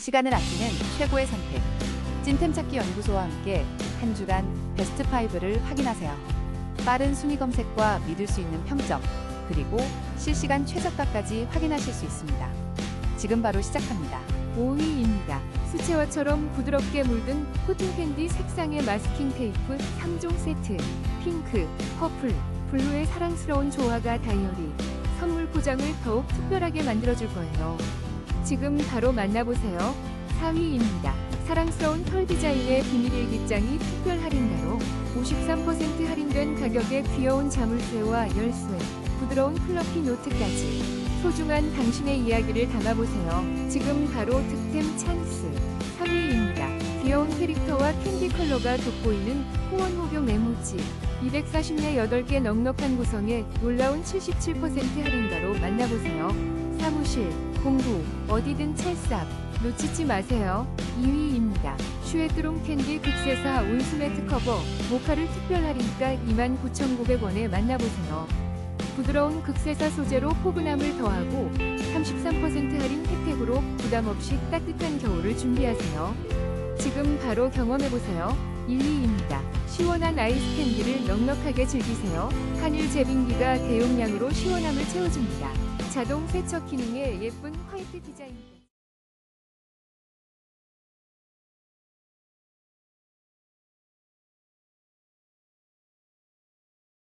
시간을 아끼는 최고의 선택. 찐템 찾기 연구소와 함께 한 주간 베스트 5를 확인하세요. 빠른 순위 검색과 믿을 수 있는 평점, 그리고 실시간 최저가까지 확인하실 수 있습니다. 지금 바로 시작합니다. 5위입니다. 수채화처럼 부드럽게 물든 코튼 캔디 색상의 마스킹 테이프 3종 세트. 핑크, 퍼플, 블루의 사랑스러운 조화가 다이어리. 선물 포장을 더욱 특별하게 만들어줄 거예요. 지금 바로 만나보세요. 4위입니다. 사랑스러운 털 디자인의 비밀 일기장이 특별 할인가로 53% 할인된 가격에 귀여운 자물쇠와 열쇠, 부드러운 플러피 노트까지 소중한 당신의 이야기를 담아보세요. 지금 바로 득템 찬스. 3위입니다. 귀여운 캐릭터와 캔디 컬러가 돋보이는 호원 호경 메모지. 240내 8개 넉넉한 구성에 놀라운 77% 할인가로 만나보세요. 사무실, 공부, 어디든 찰싹. 놓치지 마세요. 2위입니다. 슈에트롱 캔디 극세사 온수매트 커버 모카를 특별 할인가 29,900원에 만나보세요. 부드러운 극세사 소재로 포근함을 더하고 33% 할인 혜택으로 부담 없이 따뜻한 겨울을 준비하세요. 지금 바로 경험해보세요. 1위입니다. 시원한 아이스 캔디를 넉넉하게 즐기세요. 한일 제빙기가 대용량으로 시원함을 채워줍니다. 자동 세척 기능의 예쁜 화이트 디자인.